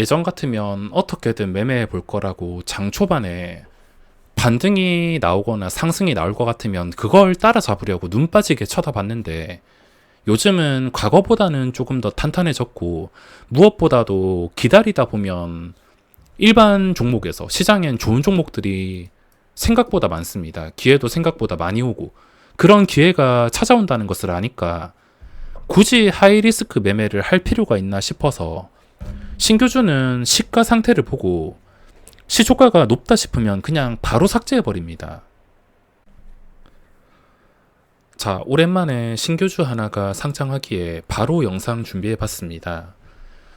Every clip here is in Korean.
예전 같으면 어떻게든 매매해 볼 거라고 장 초반에 반등이 나오거나 상승이 나올 것 같으면 그걸 따라잡으려고 눈 빠지게 쳐다봤는데 요즘은 과거보다는 조금 더 탄탄해졌고 무엇보다도 기다리다 보면 일반 종목에서 시장엔 좋은 종목들이 생각보다 많습니다. 기회도 생각보다 많이 오고 그런 기회가 찾아온다는 것을 아니까 굳이 하이리스크 매매를 할 필요가 있나 싶어서 신규주는 시가 상태를 보고 시초가가 높다 싶으면 그냥 바로 삭제해 버립니다. 자, 오랜만에 신규주 하나가 상장하기에 바로 영상 준비해 봤습니다.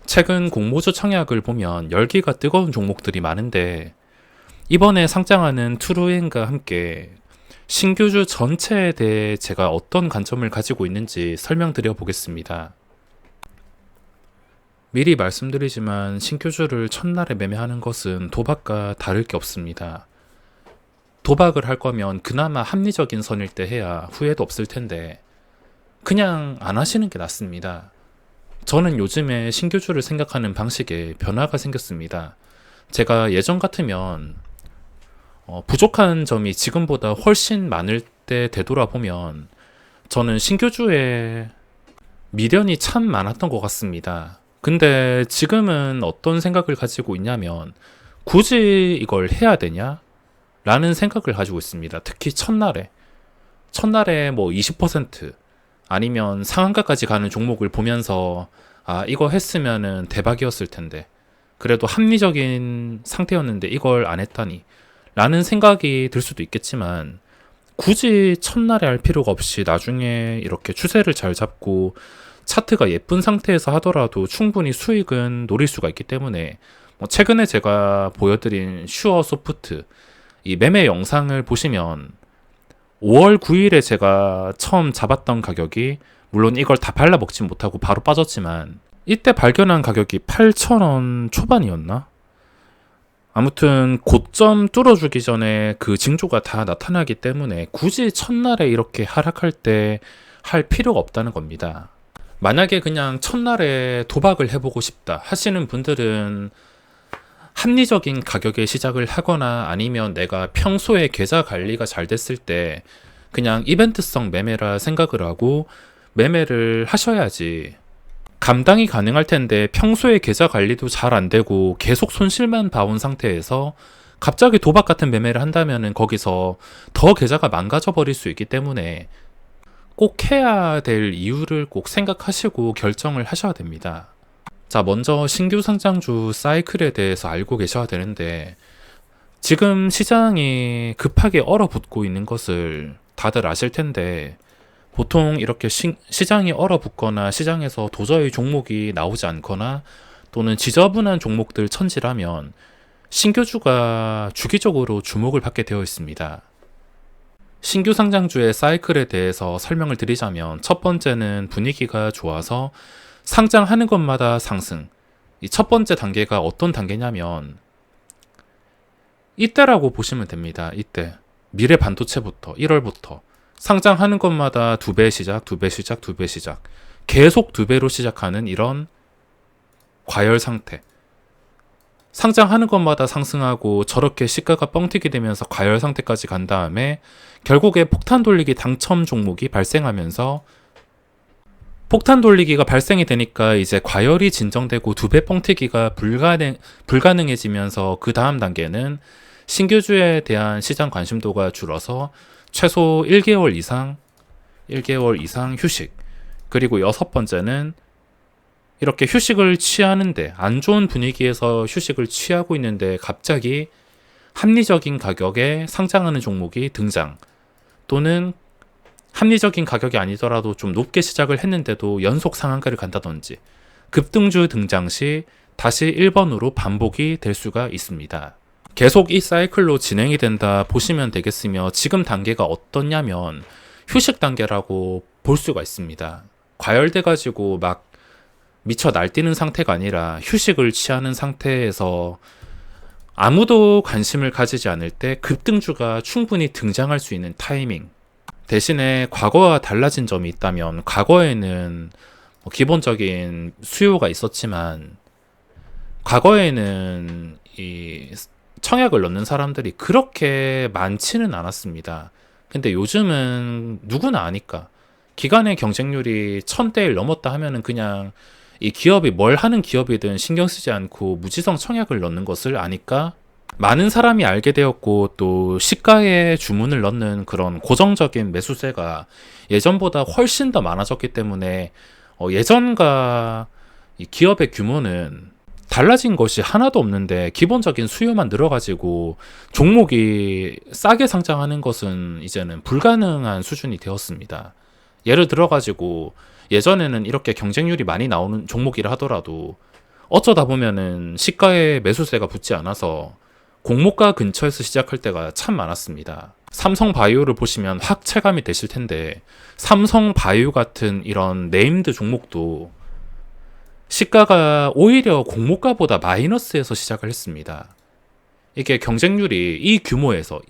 최근 공모주 청약을 보면 열기가 뜨거운 종목들이 많은데 이번에 상장하는 트루엔과 함께 신규주 전체에 대해 제가 어떤 관점을 가지고 있는지 설명드려 보겠습니다. 미리 말씀드리지만 신규주를 첫날에 매매하는 것은 도박과 다를 게 없습니다. 도박을 할 거면 그나마 합리적인 선일 때 해야 후회도 없을 텐데 그냥 안 하시는 게 낫습니다. 저는 요즘에 신규주를 생각하는 방식에 변화가 생겼습니다. 제가 예전 같으면 어, 부족한 점이 지금보다 훨씬 많을 때 되돌아보면 저는 신규주에 미련이 참 많았던 것 같습니다. 근데 지금은 어떤 생각을 가지고 있냐면 굳이 이걸 해야 되냐? 라는 생각을 가지고 있습니다. 특히 첫날에. 첫날에 뭐 20% 아니면 상한가까지 가는 종목을 보면서 아, 이거 했으면은 대박이었을 텐데. 그래도 합리적인 상태였는데 이걸 안 했다니. 라는 생각이 들 수도 있겠지만 굳이 첫날에 할 필요가 없이 나중에 이렇게 추세를 잘 잡고 차트가 예쁜 상태에서 하더라도 충분히 수익은 노릴 수가 있기 때문에 뭐 최근에 제가 보여드린 슈어 소프트 이 매매 영상을 보시면 5월 9일에 제가 처음 잡았던 가격이 물론 이걸 다 발라 먹진 못하고 바로 빠졌지만 이때 발견한 가격이 8,000원 초반이었나? 아무튼 고점 뚫어주기 전에 그 징조가 다 나타나기 때문에 굳이 첫날에 이렇게 하락할 때 할 필요가 없다는 겁니다. 만약에 그냥 첫날에 도박을 해보고 싶다 하시는 분들은 합리적인 가격에 시작을 하거나 아니면 내가 평소에 계좌 관리가 잘 됐을 때 그냥 이벤트성 매매라 생각을 하고 매매를 하셔야지. 감당이 가능할 텐데 평소에 계좌 관리도 잘 안 되고 계속 손실만 봐온 상태에서 갑자기 도박 같은 매매를 한다면은 거기서 더 계좌가 망가져 버릴 수 있기 때문에 꼭 해야 될 이유를 꼭 생각하시고 결정을 하셔야 됩니다. 자, 먼저 신규 상장주 사이클에 대해서 알고 계셔야 되는데 지금 시장이 급하게 얼어붙고 있는 것을 다들 아실 텐데 보통 이렇게 시, 시장이 얼어붙거나 시장에서 도저히 종목이 나오지 않거나 또는 지저분한 종목들 천지라면 신규주가 주기적으로 주목을 받게 되어 있습니다. 신규 상장주의 사이클에 대해서 설명을 드리자면 첫 번째는 분위기가 좋아서 상장하는 것마다 상승. 이 첫 번째 단계가 어떤 단계냐면 이때라고 보시면 됩니다. 이때 미래 반도체부터 1월부터 상장하는 것마다 두 배 시작, 두 배 시작, 두 배 시작. 계속 두 배로 시작하는 이런 과열 상태. 상장하는 것마다 상승하고 저렇게 시가가 뻥튀기 되면서 과열 상태까지 간 다음에 결국에 폭탄 돌리기 당첨 종목이 발생하면서 폭탄 돌리기가 발생이 되니까 이제 과열이 진정되고 두 배 뻥튀기가 불가능, 불가능해지면서 그 다음 단계는 신규주에 대한 시장 관심도가 줄어서 최소 1개월 이상, 1개월 이상 휴식. 그리고 여섯 번째는 이렇게 휴식을 취하는데 안 좋은 분위기에서 휴식을 취하고 있는데 갑자기 합리적인 가격에 상장하는 종목이 등장 또는 합리적인 가격이 아니더라도 좀 높게 시작을 했는데도 연속 상한가를 간다든지 급등주 등장 시 다시 1번으로 반복이 될 수가 있습니다. 계속 이 사이클로 진행이 된다 보시면 되겠으며 지금 단계가 어떻냐면 휴식 단계라고 볼 수가 있습니다. 과열돼 가지고 막 미쳐 날뛰는 상태가 아니라 휴식을 취하는 상태에서 아무도 관심을 가지지 않을 때 급등주가 충분히 등장할 수 있는 타이밍. 대신에 과거와 달라진 점이 있다면 과거에는 뭐 기본적인 수요가 있었지만 과거에는 이 청약을 넣는 사람들이 그렇게 많지는 않았습니다. 근데 요즘은 누구나 아니까 기간의 경쟁률이 1000대 1 넘었다 하면은 그냥 이 기업이 뭘 하는 기업이든 신경 쓰지 않고 무지성 청약을 넣는 것을 아니까 많은 사람이 알게 되었고 또 시가에 주문을 넣는 그런 고정적인 매수세가 예전보다 훨씬 더 많아졌기 때문에 어 예전과 이 기업의 규모는 달라진 것이 하나도 없는데 기본적인 수요만 늘어가지고 종목이 싸게 상장하는 것은 이제는 불가능한 수준이 되었습니다. 예를 들어가지고 예전에는 이렇게 경쟁률이 많이 나오는 종목이라 하더라도 어쩌다 보면은 시가에 매수세가 붙지 않아서 공모가 근처에서 시작할 때가 참 많았습니다. 삼성 바이오를 보시면 확 체감이 되실 텐데 삼성 바이오 같은 이런 네임드 종목도 시가가 오히려 공모가보다 마이너스에서 시작을 했습니다. 이게 경쟁률이 이 규모에서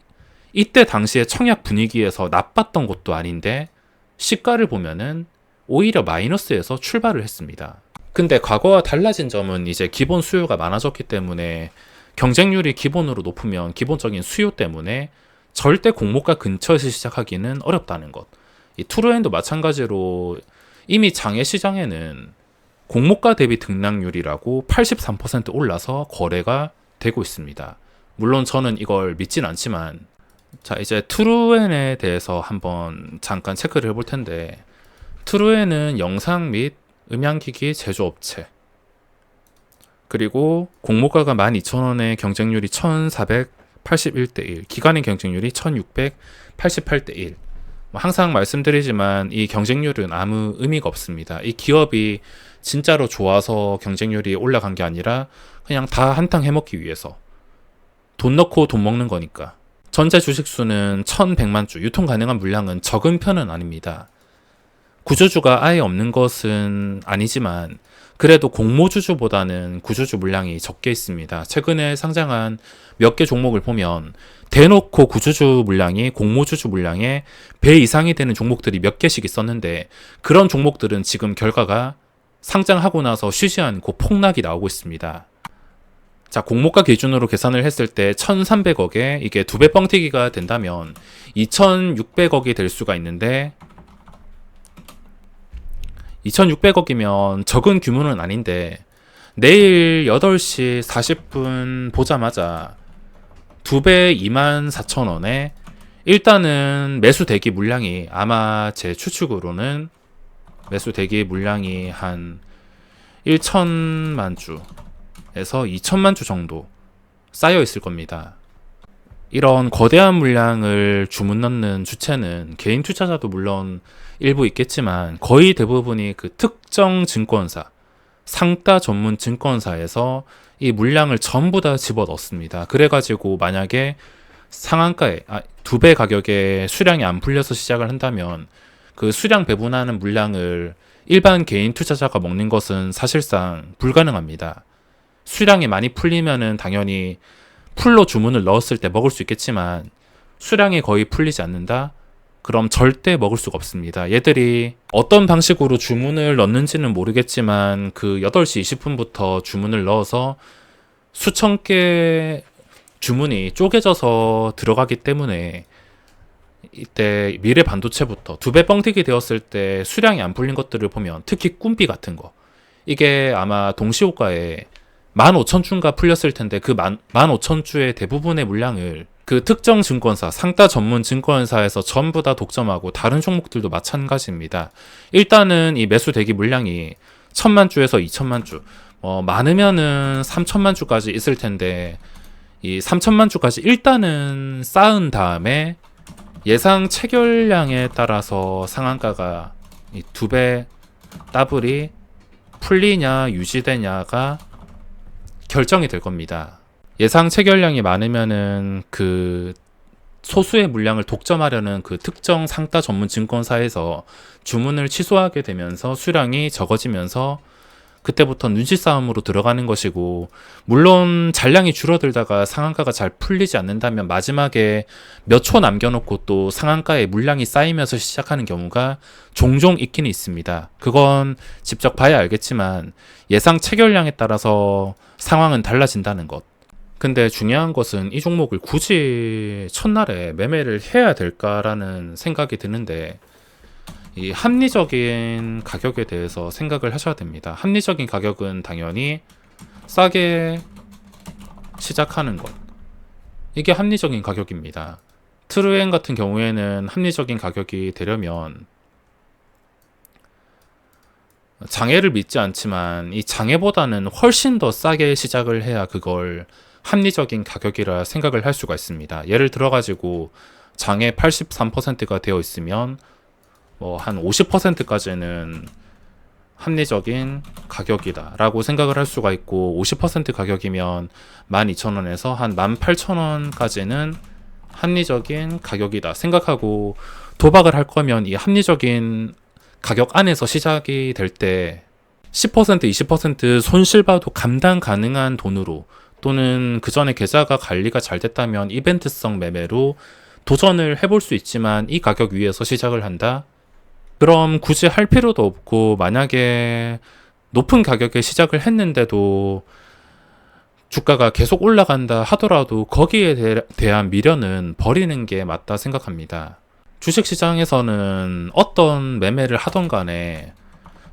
이때 당시에 청약 분위기에서 나빴던 것도 아닌데 시가를 보면은 오히려 마이너스에서 출발을 했습니다. 근데 과거와 달라진 점은 이제 기본 수요가 많아졌기 때문에 경쟁률이 기본으로 높으면 기본적인 수요 때문에 절대 공모가 근처에서 시작하기는 어렵다는 것. 이 투르엔도 마찬가지로 이미 장외 시장에는 공모가 대비 등락률이라고 83% 올라서 거래가 되고 있습니다. 물론 저는 이걸 믿진 않지만 자 이제 트루엔에 대해서 한번 잠깐 체크를 해볼 텐데 트루엔은 영상 및 음향기기 제조업체 그리고 공모가가 12,000원에 경쟁률이 1,481대 1, 기간의 경쟁률이 1,688대 1. 뭐 항상 말씀드리지만 이 경쟁률은 아무 의미가 없습니다. 이 기업이 진짜로 좋아서 경쟁률이 올라간 게 아니라 그냥 다 한탕 해먹기 위해서 돈 넣고 돈 먹는 거니까. 전체 주식 수는 1100만 주, 유통 가능한 물량은 적은 편은 아닙니다. 구조주가 아예 없는 것은 아니지만 그래도 공모주주보다는 구조주 물량이 적게 있습니다. 최근에 상장한 몇 개 종목을 보면 대놓고 구조주 물량이 공모주주 물량의 배 이상이 되는 종목들이 몇 개씩 있었는데 그런 종목들은 지금 결과가 상장하고 나서 쉬지 않고 폭락이 나오고 있습니다. 자, 공모가 기준으로 계산을 했을 때 1,300억에 이게 두 배 뻥튀기가 된다면 2,600억이 될 수가 있는데 2,600억이면 적은 규모는 아닌데 내일 8시 40분 보자마자 두 배 2만 4천 원에 일단은 매수 대기 물량이 아마 제 추측으로는 매수 대기 물량이 한 1천만 주에서 2천만 주 정도 쌓여 있을 겁니다. 이런 거대한 물량을 주문 넣는 주체는 개인 투자자도 물론 일부 있겠지만 거의 대부분이 그 특정 증권사, 상따 전문 증권사에서 이 물량을 전부 다 집어 넣습니다. 그래가지고 만약에 상한가에 아, 두 배 가격에 수량이 안 풀려서 시작을 한다면 그 수량 배분하는 물량을 일반 개인 투자자가 먹는 것은 사실상 불가능합니다. 수량이 많이 풀리면은 당연히 풀로 주문을 넣었을 때 먹을 수 있겠지만 수량이 거의 풀리지 않는다? 그럼 절대 먹을 수가 없습니다. 얘들이 어떤 방식으로 주문을 넣는지는 모르겠지만 그 8시 20분부터 주문을 넣어서 수천 개 주문이 쪼개져서 들어가기 때문에 이때 미래 반도체부터 두 배 뻥튀기 되었을 때 수량이 안 풀린 것들을 보면 특히 꿈비 같은 거 이게 아마 동시호가에 15,000주인가 풀렸을 텐데 그 15,000주의 대부분의 물량을 그 특정 증권사, 상따 전문 증권사에서 전부 다 독점하고 다른 종목들도 마찬가지입니다. 일단은 이 매수 대기 물량이 1000만 주에서 2000만 주, 어, 많으면은 3000만 주까지 있을 텐데 이 3000만 주까지 일단은 쌓은 다음에 예상 체결량에 따라서 상한가가 두배 더블이 풀리냐 유지되냐가 결정이 될 겁니다. 예상 체결량이 많으면은 그 소수의 물량을 독점하려는 그 특정 상따 전문 증권사에서 주문을 취소하게 되면서 수량이 적어지면서 그때부터 눈치 싸움으로 들어가는 것이고 물론 잔량이 줄어들다가 상한가가 잘 풀리지 않는다면 마지막에 몇 초 남겨놓고 또 상한가에 물량이 쌓이면서 시작하는 경우가 종종 있기는 있습니다. 그건 직접 봐야 알겠지만 예상 체결량에 따라서 상황은 달라진다는 것. 근데 중요한 것은 이 종목을 굳이 첫날에 매매를 해야 될까라는 생각이 드는데 이 합리적인 가격에 대해서 생각을 하셔야 됩니다. 합리적인 가격은 당연히 싸게 시작하는 것. 이게 합리적인 가격입니다. 트루엔 같은 경우에는 합리적인 가격이 되려면 장애를 믿지 않지만 이 장애보다는 훨씬 더 싸게 시작을 해야 그걸 합리적인 가격이라 생각을 할 수가 있습니다. 예를 들어 가지고 장애 83%가 되어 있으면 뭐 한 50%까지는 합리적인 가격이다라고 생각을 할 수가 있고 50% 가격이면 12,000원에서 한 18,000원까지는 합리적인 가격이다 생각하고 도박을 할 거면 이 합리적인 가격 안에서 시작이 될 때 10% 20% 손실 봐도 감당 가능한 돈으로 또는 그 전에 계좌가 관리가 잘 됐다면 이벤트성 매매로 도전을 해볼 수 있지만 이 가격 위에서 시작을 한다 그럼 굳이 할 필요도 없고 만약에 높은 가격에 시작을 했는데도 주가가 계속 올라간다 하더라도 거기에 대, 한 미련은 버리는 게 맞다 생각합니다. 주식 시장에서는 어떤 매매를 하던 간에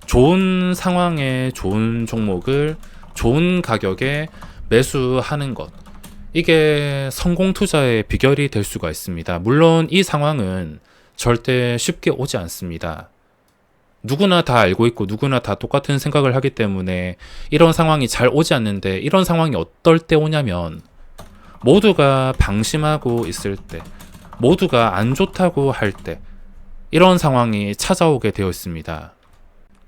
좋은 상황에 좋은 종목을 좋은 가격에 매수하는 것. 이게 성공 투자의 비결이 될 수가 있습니다. 물론 이 상황은 절대 쉽게 오지 않습니다. 누구나 다 알고 있고 누구나 다 똑같은 생각을 하기 때문에 이런 상황이 잘 오지 않는데 이런 상황이 어떨 때 오냐면 모두가 방심하고 있을 때, 모두가 안 좋다고 할 때, 이런 상황이 찾아오게 되어 있습니다.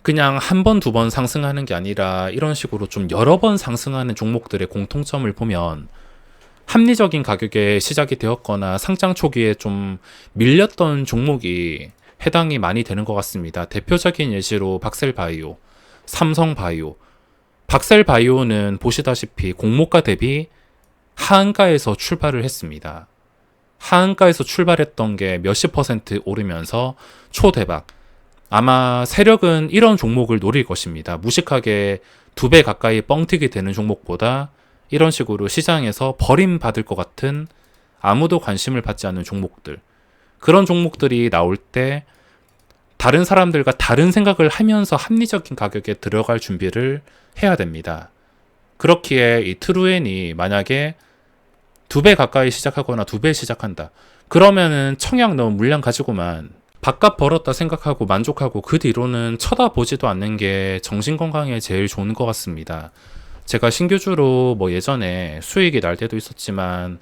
그냥 한 번, 두 번 상승하는 게 아니라 이런 식으로 좀 여러 번 상승하는 종목들의 공통점을 보면 합리적인 가격에 시작이 되었거나 상장 초기에 좀 밀렸던 종목이 해당이 많이 되는 것 같습니다. 대표적인 예시로 박셀바이오, 삼성바이오. 박셀바이오는 보시다시피 공모가 대비 하한가에서 출발을 했습니다. 하한가에서 출발했던 게 몇십 퍼센트 오르면서 초대박. 아마 세력은 이런 종목을 노릴 것입니다. 무식하게 두 배 가까이 뻥튀기 되는 종목보다 이런 식으로 시장에서 버림받을 것 같은 아무도 관심을 받지 않는 종목들. 그런 종목들이 나올 때 다른 사람들과 다른 생각을 하면서 합리적인 가격에 들어갈 준비를 해야 됩니다. 그렇기에 이 트루엔이 만약에 두 배 가까이 시작하거나 두 배 시작한다. 그러면은 청약 넣은 물량 가지고만 밥값 벌었다 생각하고 만족하고 그 뒤로는 쳐다보지도 않는 게 정신 건강에 제일 좋은 것 같습니다. 제가 신규주로 뭐 예전에 수익이 날 때도 있었지만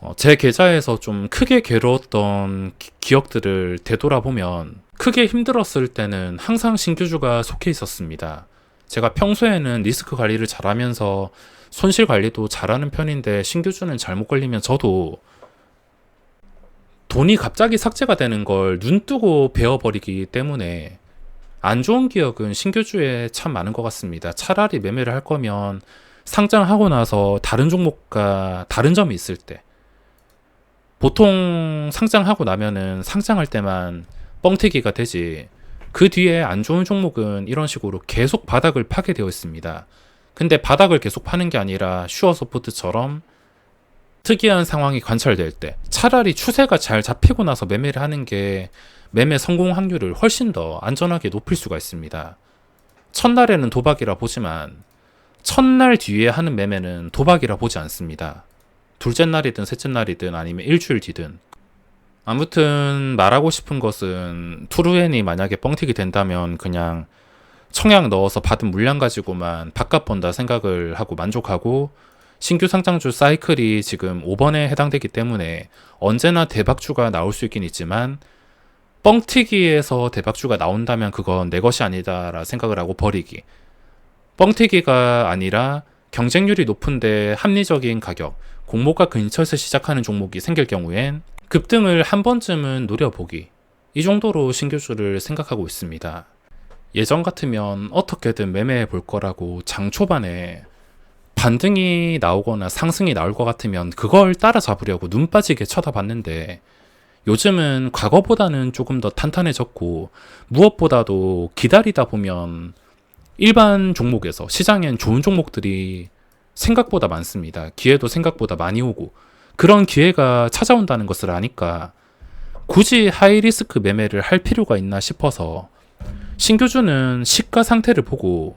어, 제 계좌에서 좀 크게 괴로웠던 기, 억들을 되돌아보면 크게 힘들었을 때는 항상 신규주가 속해 있었습니다. 제가 평소에는 리스크 관리를 잘하면서 손실 관리도 잘하는 편인데 신규주는 잘못 걸리면 저도 돈이 갑자기 삭제가 되는 걸 눈 뜨고 베어버리기 때문에 안 좋은 기억은 신규주에 참 많은 것 같습니다. 차라리 매매를 할 거면 상장하고 나서 다른 종목과 다른 점이 있을 때 보통 상장하고 나면은 상장할 때만 뻥튀기가 되지 그 뒤에 안 좋은 종목은 이런 식으로 계속 바닥을 파게 되어 있습니다. 근데 바닥을 계속 파는 게 아니라 슈어소프트처럼 특이한 상황이 관찰될 때 차라리 추세가 잘 잡히고 나서 매매를 하는 게 매매 성공 확률을 훨씬 더 안전하게 높일 수가 있습니다. 첫날에는 도박이라 보지만 첫날 뒤에 하는 매매는 도박이라 보지 않습니다. 둘째 날이든 셋째 날이든 아니면 일주일 뒤든 아무튼 말하고 싶은 것은 투루엔이 만약에 뻥튀기 된다면 그냥 청약 넣어서 받은 물량 가지고만 바깥 본다 생각을 하고 만족하고 신규 상장주 사이클이 지금 5번에 해당되기 때문에 언제나 대박주가 나올 수 있긴 있지만 뻥튀기에서 대박주가 나온다면 그건 내 것이 아니다라 생각을 하고 버리기. 뻥튀기가 아니라 경쟁률이 높은데 합리적인 가격, 공모가 근처에서 시작하는 종목이 생길 경우엔 급등을 한 번쯤은 노려보기. 이 정도로 신규주를 생각하고 있습니다. 예전 같으면 어떻게든 매매해 볼 거라고 장 초반에 반등이 나오거나 상승이 나올 것 같으면 그걸 따라잡으려고 눈 빠지게 쳐다봤는데 요즘은 과거보다는 조금 더 탄탄해졌고 무엇보다도 기다리다 보면 일반 종목에서 시장엔 좋은 종목들이 생각보다 많습니다. 기회도 생각보다 많이 오고 그런 기회가 찾아온다는 것을 아니까 굳이 하이리스크 매매를 할 필요가 있나 싶어서 신규주는 시가 상태를 보고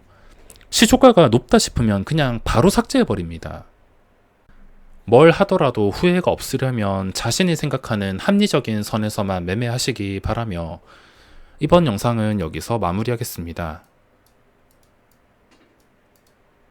시초가가 높다 싶으면 그냥 바로 삭제해 버립니다. 뭘 하더라도 후회가 없으려면 자신이 생각하는 합리적인 선에서만 매매하시기 바라며 이번 영상은 여기서 마무리하겠습니다.